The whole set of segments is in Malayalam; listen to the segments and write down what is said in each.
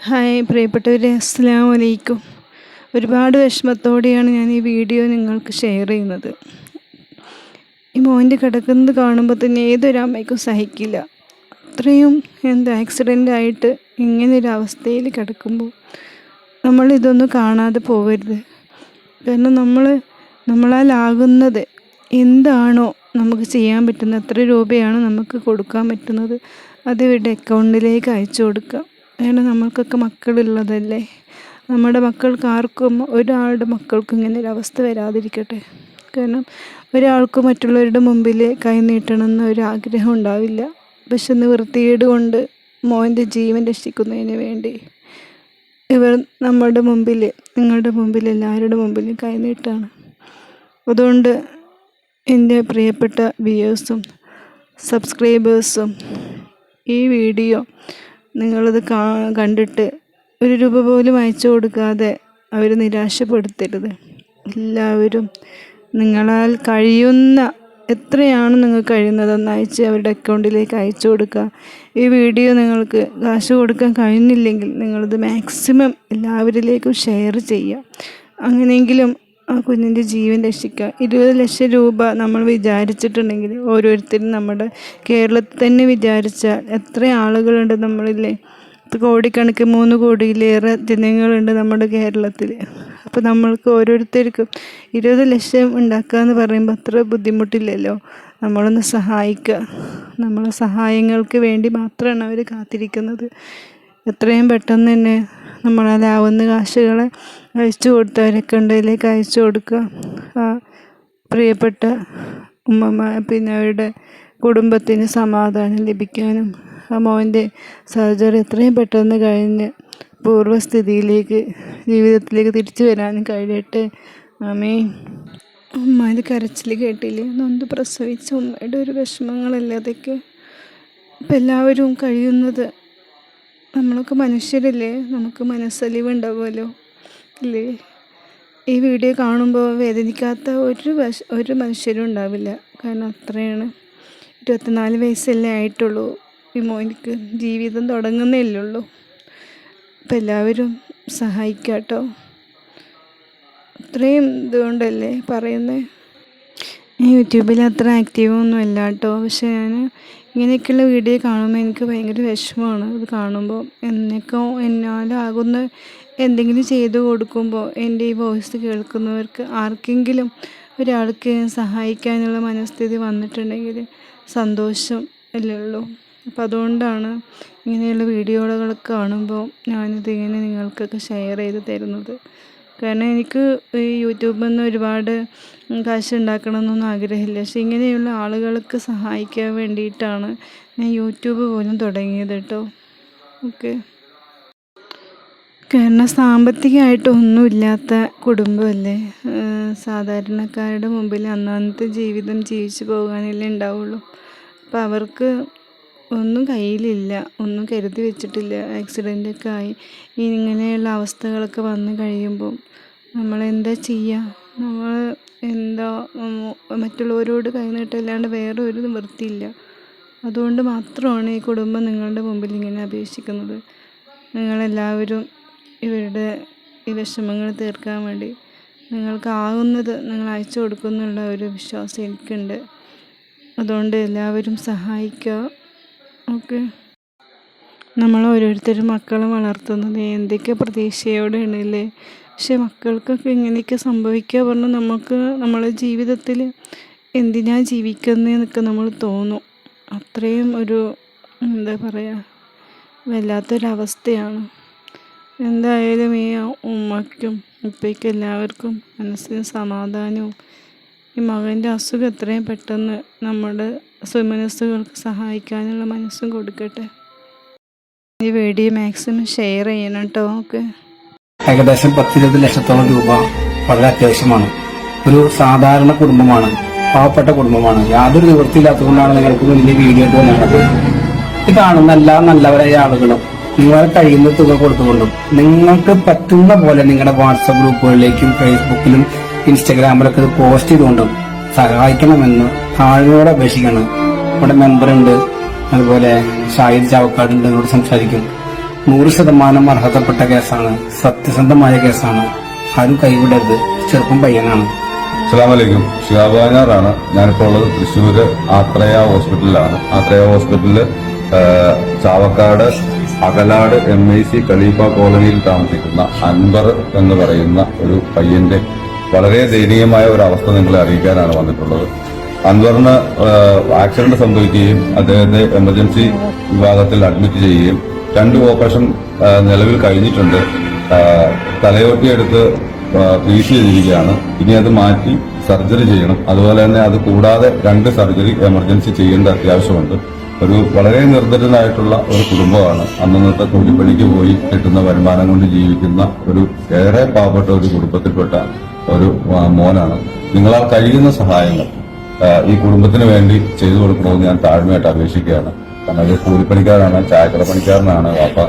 ഹായ് പ്രിയപ്പെട്ടവരെ അസ്സാം വലൈക്കും ഒരുപാട് വിഷമത്തോടെയാണ് ഞാൻ ഈ വീഡിയോ നിങ്ങൾക്ക് ഷെയർ ചെയ്യുന്നത്. ഈ മോന്റെ കിടക്കുന്നത് കാണുമ്പോൾ തന്നെ ഏതൊരമ്മയ്ക്കും സഹിക്കില്ല. അത്രയും എന്താ ആക്സിഡന്റ് ആയിട്ട് ഇങ്ങനെ ഒരു അവസ്ഥയിൽ കിടക്കുമ്പോൾ നമ്മൾ ഇതൊന്നും കാണാതെ പോകരുത് കാരണം നമ്മൾ നമ്മളാലാകുന്നത് എന്താണോ നമുക്ക് ചെയ്യാൻ പറ്റുന്നത് എത്ര രൂപയാണ് നമുക്ക് കൊടുക്കാൻ പറ്റുന്നത് അത് ഇവരുടെ അക്കൗണ്ടിലേക്ക് അയച്ചു കൊടുക്കുക കാരണം നമ്മൾക്കൊക്കെ മക്കളുള്ളതല്ലേ? നമ്മുടെ മക്കൾക്ക് ആർക്കും ഒരാളുടെ മക്കൾക്കും ഇങ്ങനെ ഒരു അവസ്ഥ വരാതിരിക്കട്ടെ. കാരണം ഒരാൾക്ക് മറ്റുള്ളവരുടെ മുമ്പിൽ കൈ നീട്ടണമെന്ന് ആഗ്രഹം ഉണ്ടാവില്ല. പക്ഷെ നിവൃത്തിയേട് കൊണ്ട് മോന്റെ ജീവൻ രക്ഷിക്കുന്നതിന് വേണ്ടി ഇവർ നമ്മുടെ മുമ്പിൽ നിങ്ങളുടെ മുമ്പിൽ എല്ലാവരുടെ മുമ്പിലും കൈ നീട്ടാണ്. അതുകൊണ്ട് എന്റെ പ്രിയപ്പെട്ട വ്യൂവേഴ്സും സബ്സ്ക്രൈബേഴ്സും ഈ വീഡിയോ നിങ്ങളത് കാ കണ്ടിട്ട് ഒരു രൂപ പോലും അയച്ചു കൊടുക്കാതെ അവർ നിരാശപ്പെടുത്തരുത്. എല്ലാവരും നിങ്ങളാൽ കഴിയുന്ന എത്രയാണ് നിങ്ങൾക്ക് കഴിയുന്നതെന്ന് അയച്ച് അവരുടെ അക്കൗണ്ടിലേക്ക് അയച്ചു കൊടുക്കുക. ഈ വീഡിയോ നിങ്ങൾക്ക് കാശ് കൊടുക്കാൻ കഴിഞ്ഞില്ലെങ്കിൽ നിങ്ങളിത് മാക്സിമം എല്ലാവരിലേക്കും ഷെയർ ചെയ്യുക. അങ്ങനെയെങ്കിലും ആ കുഞ്ഞിന്റെ ജീവൻ രക്ഷിക്കുക. ഇരുപത് ലക്ഷം രൂപ നമ്മൾ വിചാരിച്ചിട്ടുണ്ടെങ്കിൽ ഓരോരുത്തരും നമ്മുടെ കേരളത്തിൽ തന്നെ വിചാരിച്ചാൽ എത്ര ആളുകളുണ്ട് നമ്മളില്ലേ? കോടിക്കണക്ക് മൂന്ന് കോടിയിലേറെ ജനങ്ങളുണ്ട് നമ്മുടെ കേരളത്തിൽ. അപ്പോൾ നമ്മൾക്ക് ഓരോരുത്തർക്കും ഇരുപത് ലക്ഷം ഉണ്ടാക്കുക എന്ന് പറയുമ്പോൾ അത്ര ബുദ്ധിമുട്ടില്ലല്ലോ? നമ്മളൊന്ന് സഹായിക്കുക. നമ്മളെ സഹായങ്ങൾക്ക് വേണ്ടി മാത്രമാണ് അവർ കാത്തിരിക്കുന്നത്. എത്രയും പെട്ടെന്ന് തന്നെ നമ്മളാലാവുന്ന കാശുകളെ അയച്ചു കൊടുത്ത് ഉണ്ടതിലേക്ക് അയച്ചു കൊടുക്കുക. ആ പ്രിയപ്പെട്ട ഉമ്മമ്മ പിന്നെ അവരുടെ കുടുംബത്തിന് സമാധാനം ലഭിക്കാനും ആ മോന്റെ സർജറി എത്രയും പെട്ടെന്ന് കഴിഞ്ഞ് പൂർവസ്ഥിതിയിലേക്ക് ജീവിതത്തിലേക്ക് തിരിച്ചു വരാനും കഴിയട്ടെ. ആമേ ഉമ്മാന്റെ കരച്ചിൽ കേട്ടില്ലേ? നൊന്ത് പ്രസവിച്ച ഉമ്മയുടെ ഒരു വിഷമങ്ങളല്ലേ അതൊക്കെ? ഇപ്പം എല്ലാവരും കഴിയുന്നത് നമ്മളൊക്കെ മനുഷ്യരല്ലേ? നമുക്ക് മനസ്സലിവ് ഉണ്ടാവുമല്ലോ ഇല്ലേ? ഈ വീഡിയോ കാണുമ്പോൾ വേദനിക്കാത്ത ഒരു ഒരു മനുഷ്യരും ഉണ്ടാവില്ല. കാരണം അത്രയാണ്. ഇരുപത്തിനാല് വയസ്സല്ലേ ആയിട്ടുള്ളൂ. ഈ മോനിക്ക് ജീവിതം തുടങ്ങുന്നേ ഉള്ളൂ അപ്പം എല്ലാവരും സഹായിക്കാട്ടോ. കേട്ടോ അത്രയും ഇതുകൊണ്ടല്ലേ പറയുന്നത് യൂട്യൂബിൽ അത്ര ആക്റ്റീവൊന്നും അല്ല കേട്ടോ. പക്ഷെ ഞാൻ ഇങ്ങനെയൊക്കെയുള്ള വീഡിയോ കാണുമ്പോൾ എനിക്ക് ഭയങ്കര വിഷമമാണ്. അത് കാണുമ്പോൾ എന്നൊക്കെ എന്നാലാകുന്ന എന്തെങ്കിലും ചെയ്തു കൊടുക്കുമ്പോൾ എന്റെ ഈ വോയിസ് കേൾക്കുന്നവർക്ക് ആർക്കെങ്കിലും ഒരാൾക്ക് സഹായിക്കാനുള്ള മനസ്ഥിതി വന്നിട്ടുണ്ടെങ്കിൽ സന്തോഷം അല്ലേ ഉള്ളൂ. അപ്പോൾ അതുകൊണ്ടാണ് ഇങ്ങനെയുള്ള വീഡിയോകളൊക്കെ കാണുമ്പോൾ ഞാനിത് ഇങ്ങനെ നിങ്ങൾക്കൊക്കെ ഷെയർ ചെയ്ത് തരുന്നത്. കാരണം എനിക്ക് ഈ യൂട്യൂബിൽ നിന്ന് ഒരുപാട് കാശ് ഉണ്ടാക്കണമെന്നൊന്നും ആഗ്രഹമില്ല. പക്ഷെ ഇങ്ങനെയുള്ള ആളുകൾക്ക് സഹായിക്കാൻ വേണ്ടിയിട്ടാണ് ഞാൻ യൂട്യൂബ് പോലും തുടങ്ങിയത് കേട്ടോ. ഓക്കെ. കാരണം സാമ്പത്തികമായിട്ട് ഒന്നുമില്ലാത്ത കുടുംബമല്ലേ? സാധാരണക്കാരുടെ മുമ്പിൽ അന്നന്നത്തെ ജീവിതം ജീവിച്ചു പോകാനല്ലേ ഉണ്ടാവുള്ളൂ. അപ്പോൾ അവർക്ക് ഒന്നും കയ്യിലില്ല ഒന്നും കരുതി വെച്ചിട്ടില്ല. ആക്സിഡന്റൊക്കെ ആയി. ഇങ്ങനെയുള്ള അവസ്ഥകളൊക്കെ വന്നു കഴിയുമ്പോൾ നമ്മളെന്താ ചെയ്യുക നമ്മൾ എന്താ മറ്റുള്ളവരോട് കൈനീട്ടല്ലാണ്ട് വേറെ ഒരു നിവൃത്തിയില്ല. അതുകൊണ്ട് മാത്രമാണ് ഈ കുടുംബം നിങ്ങളുടെ മുമ്പിൽ ഇങ്ങനെ അപേക്ഷിക്കുന്നത്. നിങ്ങളെല്ലാവരും ഇവരുടെ ഈ വിഷമങ്ങൾ തീർക്കാൻ വേണ്ടി. നിങ്ങൾക്കാവുന്നത് നിങ്ങൾ അയച്ചു കൊടുക്കുന്നുള്ള ഒരു വിശ്വാസം എനിക്കുണ്ട്. അതുകൊണ്ട് എല്ലാവരും സഹായിക്കുക. ഓക്കെ. നമ്മൾ ഓരോരുത്തരും മക്കളെ വളർത്തുന്നത് എന്തൊക്കെ പ്രതീക്ഷയോടെയാണ് അല്ലേ? പക്ഷെ മക്കൾക്കൊക്കെ ഇങ്ങനെയൊക്കെ സംഭവിക്കുക പറഞ്ഞാൽ നമുക്ക് നമ്മളെ ജീവിതത്തിൽ എന്തിനാ ജീവിക്കുന്നതെന്നൊക്കെ നമ്മൾ തോന്നും. അത്രയും ഒരു എന്താ പറയുക വല്ലാത്തൊരവസ്ഥയാണ്. എന്തായാലും ഈ ഉമ്മയ്ക്കും ഉപ്പയ്ക്കും എല്ലാവർക്കും മനസ്സിന് സമാധാനവും ഈ മകന്റെ അസുഖം എത്രയും പെട്ടെന്ന് നമ്മുടെ സുമനസ്സുകൾക്ക് സഹായിക്കാനുള്ള മനസ്സും കൊടുക്കട്ടെ. ഈ വീഡിയോ മാക്സിമം ഷെയർ ചെയ്യണം കേട്ടോ ഓക്കെ ഏകദേശം പത്തിരുപത് ലക്ഷത്തോളം രൂപ വളരെ അത്യാവശ്യമാണ്. ഒരു സാധാരണ കുടുംബമാണ് പാവപ്പെട്ട കുടുംബമാണ്. യാതൊരു നിവൃത്തിയില്ലാത്തതുകൊണ്ടാണ് നിങ്ങൾക്ക് മുന്നിൽ വീഡിയോ തോന്നുന്നത് ഇത് കാണുന്ന എല്ലാ നല്ലവരായ ആളുകളും നിങ്ങളെ കഴിയുന്ന തുക കൊടുത്തുകൊണ്ടും നിങ്ങൾക്ക് പറ്റുന്ന പോലെ നിങ്ങളുടെ വാട്സപ്പ് ഗ്രൂപ്പുകളിലേക്കും ഫേസ്ബുക്കിലും ഇൻസ്റ്റഗ്രാമിലൊക്കെ ഇത് പോസ്റ്റ് ചെയ്തുകൊണ്ടും സഹായിക്കണമെന്ന് താഴ്മയോടെ അപേക്ഷിക്കണം ഇവിടെ മെമ്പറുണ്ട് അതുപോലെ ഷാഹിദ് ചാവക്കാട് ഉണ്ട് എന്നോട് സംസാരിക്കും. നൂറ് ശതമാനം അർഹതപ്പെട്ട കേസാണ് സത്യസന്ധമായ കേസാണ്. ആരും കൈവിടരുത്. ചെറുപ്പം പയ്യനാണ്. അസ്സാമലൈക്കും ശിഹാബാനാറാണ് ഞാനിപ്പോൾ ഉള്ളത് തൃശ്ശൂര് ആത്രയ ഹോസ്പിറ്റലിലാണ്. ആത്രയ ഹോസ്പിറ്റലിൽ ആ, Chavakkad Akalad M I C ഖലീഫ കോളനിയിൽ താമസിക്കുന്ന അൻവർ എന്ന് പറയുന്ന ഒരു പയ്യന്റെ വളരെ ദയനീയമായ ഒരു അവസ്ഥ നിങ്ങളെ അറിയിക്കാനാണ് വന്നിട്ടുള്ളത്. അൻവറിന് ആക്സിഡന്റ് സംഭവിക്കുകയും അദ്ദേഹത്തെ എമർജൻസി വിഭാഗത്തിൽ അഡ്മിറ്റ് ചെയ്യുകയും രണ്ട് ഓപ്പറേഷൻ നിലവിൽ കഴിഞ്ഞിട്ടുണ്ട്. തലയോട്ടിയെടുത്ത് പീസ് ചെയ്തിരിക്കുകയാണ് ഇനി അത് മാറ്റി സർജറി ചെയ്യണം. അതുപോലെ തന്നെ അത് കൂടാതെ രണ്ട് സർജറി എമർജൻസി ചെയ്യേണ്ട അത്യാവശ്യമുണ്ട്. ഒരു വളരെ നിർദ്ധരനായിട്ടുള്ള ഒരു കുടുംബമാണ്. അന്നന്നത്തെ കൂലിപ്പണിക്ക് പോയി കിട്ടുന്ന വരുമാനം കൊണ്ട് ജീവിക്കുന്ന ഒരു ഏറെ പാവപ്പെട്ട ഒരു കുടുംബത്തിൽപ്പെട്ട ഒരു മോനാണ്. നിങ്ങളാൽ കഴിയുന്ന സഹായങ്ങൾ ഈ കുടുംബത്തിന് വേണ്ടി ചെയ്തു കൊടുക്കണമെന്ന് ഞാൻ താഴ്മയായിട്ട് അപേക്ഷിക്കുകയാണ്. കാരണം കൂലിപ്പണിക്കാരാണ് ചായക്കട പണിക്കാരനാണ് വാപ്പ.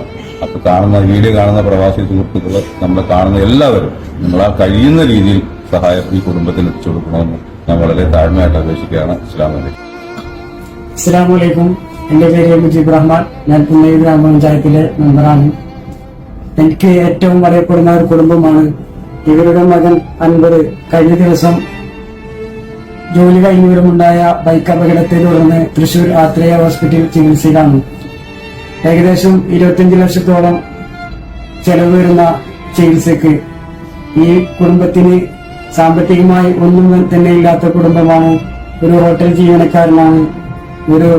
അപ്പൊ കാണുന്ന വീഡിയോ കാണുന്ന പ്രവാസി സുഹൃത്തുക്കൾ നമ്മളെ കാണുന്ന എല്ലാവരും നിങ്ങളാ കഴിയുന്ന രീതിയിൽ സഹായം ഈ കുടുംബത്തിന് എത്തിച്ചു കൊടുക്കണമെന്ന് ഞാൻ വളരെ താഴ്മയായിട്ട് അപേക്ഷിക്കുകയാണ്. ഇസ്ലാം വലൈക്കും എന്റെ പേര് മുജീബ് റഹ്മാൻ. ഞാൻ പുന്നയൂർ ഗ്രാമപഞ്ചായത്തിലെ മെമ്പറാണ്. എനിക്ക് ഏറ്റവും അറിയപ്പെടുന്ന ഒരു കുടുംബമാണ് ഇവരുടെ മകൻ അൻപത് കഴിഞ്ഞ ദിവസം ജോലി കഴിഞ്ഞവരുമുണ്ടായ ബൈക്ക് അപകടത്തെ തുടർന്ന് തൃശൂർ ആത്രേയ ഹോസ്പിറ്റലിൽ ചികിത്സയിലാണ്. ഏകദേശം ഇരുപത്തിയഞ്ച് ലക്ഷത്തോളം ചെലവ് വരുന്ന ചികിത്സക്ക് ഈ കുടുംബത്തിന് സാമ്പത്തികമായി ഒന്നും തന്നെ ഇല്ലാത്ത കുടുംബമാണ്. ഒരു ഹോട്ടൽ ജീവനക്കാരനാണ്. ഒരു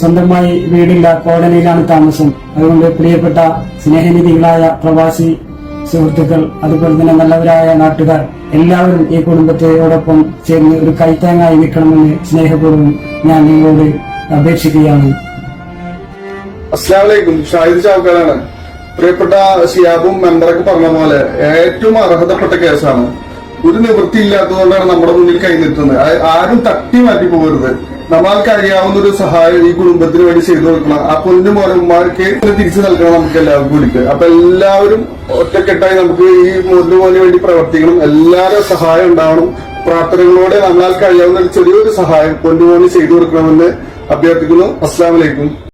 സ്വന്തമായി വീടില്ല കോളനിയിലാണ് താമസം. അതുകൊണ്ട് പ്രിയപ്പെട്ട സ്നേഹനിധികളായ പ്രവാസി സുഹൃത്തുക്കൾ അതുപോലെ തന്നെ നല്ലവരായ നാട്ടുകാർ എല്ലാവരും ഈ കുടുംബത്തെയോടൊപ്പം ചേർന്ന് ഒരു കൈത്താങ്ങായി നിൽക്കണമെന്ന് സ്നേഹപൂർവം ഞാൻ നിങ്ങളോട് അപേക്ഷിക്കുകയാണ്. അസ്ലാമലൈക്കും ഷാഹിദ് ചാവക്കാലാണ് പ്രിയപ്പെട്ട ഷിയാബും മെമ്പറൊക്കെ പറഞ്ഞ പോലെ ഏറ്റവും അർഹതപ്പെട്ട കേസാണ്. ഒരു നിവൃത്തിയില്ലാത്തതുകൊണ്ടാണ് നമ്മുടെ മുന്നിൽ കൈ നിൽക്കുന്നത് ആരും തട്ടി മാറ്റി പോകരുത്. നമ്മൾ അറിയാവുന്ന ഒരു സഹായം ഈ കുടുംബത്തിന് വേണ്ടി ചെയ്തു കൊടുക്കണം. ആ പൊന്നു മോനന്മാർക്ക് തിരിച്ചു നൽകണം നമുക്ക് എല്ലാവർക്കും കൂടിയിട്ട്. അപ്പൊ എല്ലാവരും ഒറ്റക്കെട്ടായി നമുക്ക് ഈ മുന്നു മോന് വേണ്ടി പ്രവർത്തിക്കണം. എല്ലാവരും സഹായം ഉണ്ടാവണം. പ്രാർത്ഥനകളോടെ നമ്മൾക്ക് അറിയാവുന്ന ചെറിയൊരു സഹായം പൊന്നുമോന് ചെയ്തു കൊടുക്കണമെന്ന് അഭ്യർത്ഥിക്കുന്നു. അസ്സാം വലൈക്കും